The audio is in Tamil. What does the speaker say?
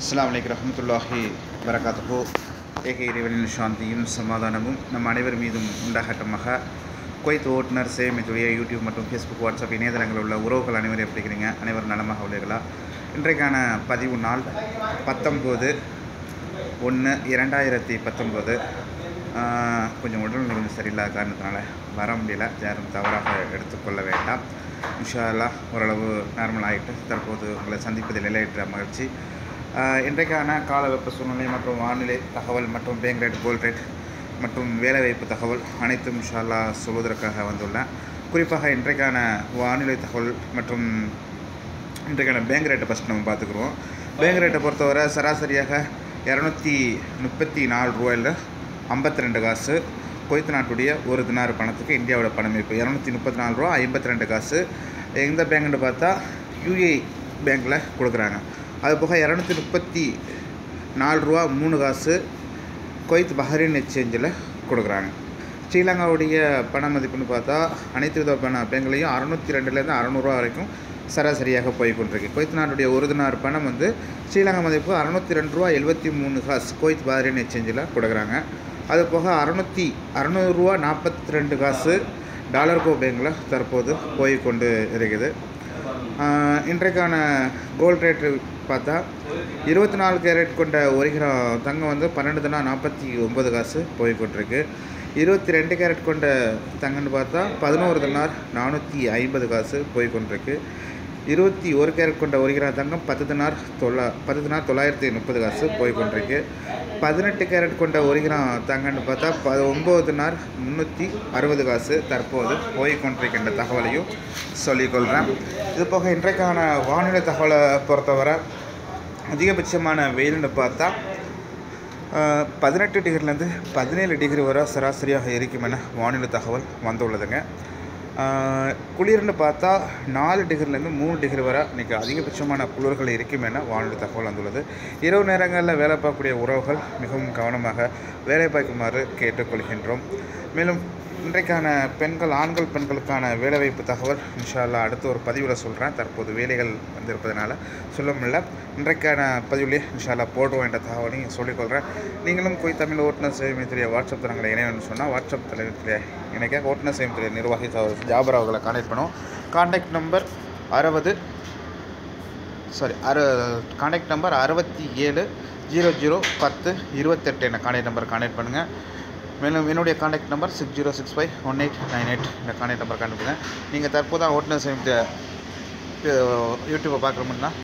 அஸ்லாம் வலைக்கு ரஹமத்துல்லாஹி வரகாத்துஹோ ஏக இறைவனின் சாந்தியும் சமாதானமும் நம் அனைவர் மீதும் உண்டாகட்டமாக. குவைத் ஓட்டுநர் சேமித்துடைய யூடியூப் மற்றும் ஃபேஸ்புக் வாட்ஸ்அப் இணையதளங்களில் உள்ள உறவுகள் அனைவரும் எப்படி இருக்கிறீங்க? அனைவரும் நலமாக உள்ளீர்களா? இன்றைக்கான பதிவு நாள் பத்தொம்போது ஒன்று இரண்டாயிரத்தி பத்தொம்போது கொஞ்சம் உடல்நிலை கொஞ்சம் சரியில்லாத காரணத்தினால வர முடியல. யாரும் தவறாக எடுத்துக்கொள்ள வேண்டாம். இன்ஷா அல்லாஹ் ஓரளவு நார்மல் ஆகிட்டு தற்போது உங்களை சந்திப்பதில் நிலையற்ற மகிழ்ச்சி. இன்றைக்கான கால வெப்ப சூழ்நிலை மற்றும் வானிலை தகவல் மற்றும் பேங்க் ரேட் கோல்ட் ரேட் மற்றும் வேலைவாய்ப்பு தகவல் அனைத்தும் இன்ஷா சொல்வதற்காக வந்துள்ளேன். குறிப்பாக இன்றைக்கான வானிலை தகவல் மற்றும் இன்றைக்கான பேங்க் ரேட்டை ஃபஸ்ட் நம்ம பார்த்துக்குருவோம் பேங்க் ரேட்டை பொறுத்தவரை சராசரியாக இரநூத்தி முப்பத்தி நாலு ரூபாயில் ஐம்பத்தி ரெண்டு காசு. குவைத் நாட்டுடைய ஒரு தினார் பணத்துக்கு இந்தியாவோட பணமதிப்பு இரநூத்தி முப்பத்தி நாலு ரூபா ஐம்பத்தி ரெண்டு காசு. எந்த பேங்க்னு பார்த்தா யூஏ பேங்க்கில் கொடுக்குறாங்க. அது போக இரநூத்தி முப்பத்தி நாலு ரூபா மூணு காசு குவைத் பஹ்ரைன் எக்ஸ்சேஞ்சில் கொடுக்குறாங்க. ஸ்ரீலங்காவுடைய பண மதிப்புன்னு பார்த்தா அனைத்து வித பண பேங்களையும் அறநூற்றி ரெண்டுலேருந்து அறநூறுவா வரைக்கும் சராசரியாக போய் கொண்டிருக்கு குவைத் நாட்டுடைய ஒரு தினார் பணம் வந்து ஸ்ரீலங்கா மதிப்பு அறநூற்றி ரெண்டு ரூபா எழுபத்தி மூணு காசு குவைத் பஹ்ரைன் எக்ஸ்சேஞ்சில் கொடுக்குறாங்க. அது போக அறநூற்றி அறநூறுரூவா நாற்பத்தி ரெண்டு காசு டாலர் கோ பேங்கில் தற்போது போய் கொண்டு இருக்குது. இன்றைக்கான கோல்ட் ரேட்டு பார்த்தா இருபத்தி நாலு கேரட் கொண்ட ஒரு கிராம் தங்கம் வந்து பன்னெண்டு தினா நாற்பத்தி ஒம்பது காசு போய்கொண்டிருக்கு இருபத்தி ரெண்டு கேரட் கொண்ட தங்கம்னு பார்த்தா பதினோரு தினார் நானூற்றி ஐம்பது காசு போய்கொண்டிருக்கு இருபத்தி ஒரு கேரட் கொண்ட ஒரு கிராம் தங்கம் பத்து தினார் தொள்ளா பத்து தினார் தொள்ளாயிரத்தி முப்பது காசு போய் கொண்டிருக்கு பதினெட்டு கேரட் கொண்ட ஒரு கிராம் தங்கம்னு பார்த்தா ப ஒம்பது தினார் முந்நூற்றி அறுபது காசு தற்போது போய் கொண்டிருக்கின்ற தகவலையும் சொல்லிக்கொள்கிறேன் இது போக இன்றைக்கான வானிலை தகவலை பொறுத்தவரை அதிகபட்சமான வெயில்னு பார்த்தா பதினெட்டு டிகிரிலேருந்து பதினேழு டிகிரி வரை சராசரியாக இருக்கும் என வானிலை தகவல் வந்துள்ளதுங்க. குளிர்னு பார்த்தா நாலு டிகிரிலேருந்து மூணு டிகிரி வரை இன்றைக்கி அதிகபட்சமான குளிர்கள் இருக்கும் என வானிலை தகவல் வந்துள்ளது. இரவு நேரங்களில் வேலை பார்க்கக்கூடிய உறவுகள் மிகவும் கவனமாக வேலை பார்க்குமாறு கேட்டுக்கொள்கின்றோம். மேலும் இன்றைக்கான பெண்கள் ஆண்கள் பெண்களுக்கான வேலைவாய்ப்பு தகவல் இன்ஷால்லா அடுத்து அடுத்த ஒரு பதிவில் சொல்கிறேன் தற்போது வேலைகள் வந்திருப்பதனால சொல்ல முடியல இன்றைக்கான பதிவிலே இன்ஷால்லா போடுவோம் என்ற தகவலையும் சொல்லிக்கொள்கிறேன் நீங்களும் போய் தமிழ் ஓட்டுநர் சேமித்துறைய வாட்ஸ்அப் தளங்களை இணையணும்னு சொன்னால் வாட்ஸ்அப் தலைவத்தில் இணைக்க. ஓட்டுநர் சேமித்துறை நிர்வாகி சகோதரர் ஜாபர் அவர்களை கான்டாக்ட் பண்ணுவோம். கான்டாக்ட் நம்பர் அறுபது சாரி அறு கான்டாக்ட் நம்பர் அறுபத்தி ஏழு ஜீரோ ஜீரோ பத்து இருபத்தெட்டு என்ன கான்டாக்ட் நம்பர் கான்டாக்ட் பண்ணுங்கள் மேலும் என்னுடைய contact number six zero six five one eight nine eight இந்த காண்டாக்ட் நம்பர் கான்டாக்ட் நீங்கள் தற்போது ஓட்டுநர் சேமித்த யூடியூப்பை பார்க்குறோம்னா